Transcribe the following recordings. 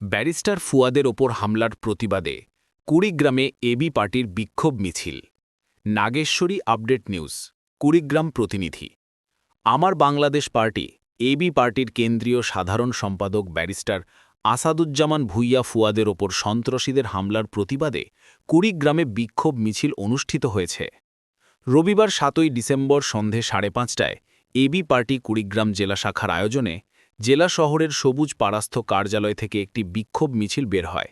Barrister ফুয়াদের ওপর হামলার প্রতিবাদে কুড়িগ্রামে এবি পার্টির বিক্ষোভ মিছিল। নাগেশ্বরী আপডেট নিউজ, কুড়িগ্রাম প্রতিনিধি। আমার বাংলাদেশ পার্টি এবি পার্টির কেন্দ্রীয় সাধারণ সম্পাদক ব্যারিস্টার আসাদুজ্জামান ভুইয়া ফুয়াদের ওপর সন্ত্রাসীদের হামলার প্রতিবাদে কুড়িগ্রামে বিক্ষোভ মিছিল অনুষ্ঠিত হয়েছে। রবিবার সাতই ডিসেম্বর সন্ধে সাড়ে পাঁচটায় এবি পার্টি কুড়িগ্রাম জেলা শাখার আয়োজনে জেলা শহরের সবুজ পাড়াস্থ কার্যালয় থেকে একটি বিক্ষোভ মিছিল বের হয়।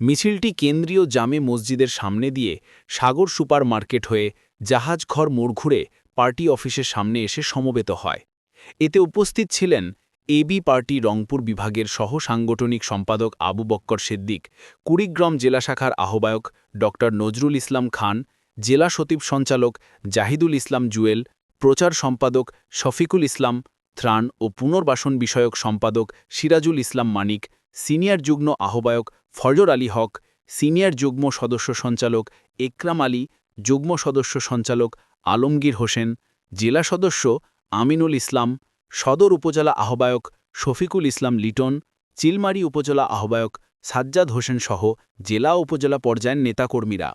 মিছিলটি কেন্দ্রীয় জামে মসজিদের সামনে দিয়ে সাগর সুপার মার্কেট হয়ে জাহাজঘর মোড় ঘুরে পার্টি অফিসের সামনে এসে সমবেত হয়। এতে উপস্থিত ছিলেন এবি পার্টি রংপুর বিভাগের সহ সাংগঠনিক সম্পাদক আবু বক্কর সিদ্দিক, কুড়িগ্রাম জেলা শাখার আহ্বায়ক ড. নজরুল ইসলাম খান, জেলা সচিব সঞ্চালক জাহিদুল ইসলাম জুয়েল, প্রচার সম্পাদক শফিকুল ইসলাম ত্রাণ ও পুনর্বাসন বিষয়ক সম্পাদক সিরাজুল ইসলাম মানিক, সিনিয়র যুগ্ম আহ্বায়ক ফজর আলী হক, সিনিয়র যুগ্ম সদস্য সঞ্চালক একরাম আলী, যুগ্ম সদস্য সঞ্চালক আলমগীর হোসেন, জেলা সদস্য আমিনুল ইসলাম, সদর উপজেলা আহ্বায়ক শফিকুল ইসলাম লিটন, চিলমারি উপজেলা আহ্বায়ক সাজ্জাদ হোসেন সহ জেলা উপজেলা পর্যায়ের নেতাকর্মীরা।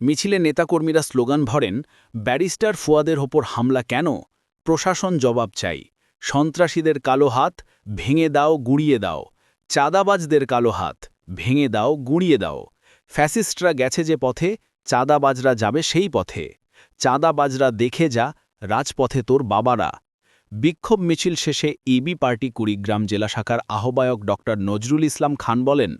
মিছিলে নেতাকর্মীরা স্লোগান ভরেন, ব্যারিস্টার ফুয়াদের ওপর হামলা কেন? প্রশাসন জবাব চাই। সন্ত্রাসীদের কালো হাত, ভেঙে দাও, গুঁড়িয়ে দাও। চাঁদাবাজদের কালো হাত, ভেঙে দাও, গুঁড়িয়ে দাও। ফ্যাসিস্টরা গেছে যে পথে, চাঁদাবাজরা যাবে সেই পথে। চাঁদাবাজরা দেখে যা, রাজপথে তোর বাবারা। বিক্ষোভ মিছিল শেষে ইবি পার্টি কুড়িগ্রাম জেলা শাখার আহ্বায়ক ড নজরুল ইসলাম খান বলেন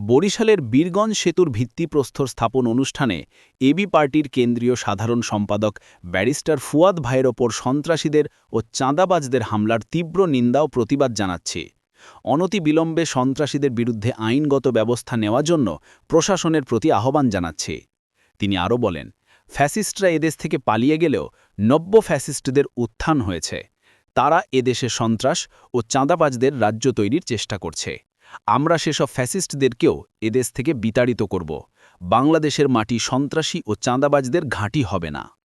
বরিশালের বীরগঞ্জ সেতুর ভিত্তিপ্রস্তর স্থাপন অনুষ্ঠানে এবি পার্টির কেন্দ্রীয় সাধারণ সম্পাদক ব্যারিস্টার ফুয়াদ ভাইয়ের ওপর সন্ত্রাসীদের ও চাঁদাবাজদের হামলার তীব্র নিন্দা ও প্রতিবাদ জানাচ্ছে। অনতি বিলম্বে সন্ত্রাসীদের বিরুদ্ধে আইনগত ব্যবস্থা নেওয়ার জন্য প্রশাসনের প্রতি আহ্বান জানাচ্ছে। তিনি আরও বলেন, ফ্যাসিস্টরা এদেশ থেকে পালিয়ে গেলেও নব্য ফ্যাসিস্টদের উত্থান হয়েছে। তারা এদেশে সন্ত্রাস ও চাঁদাবাজদের রাজ্য তৈরির চেষ্টা করছে। আমরা সেসব ফ্যাসিস্টদেরকেও এদেশ থেকে বিতাড়িত করব। বাংলাদেশের মাটি সন্ত্রাসী ও চাঁদাবাজদের ঘাঁটি হবে না।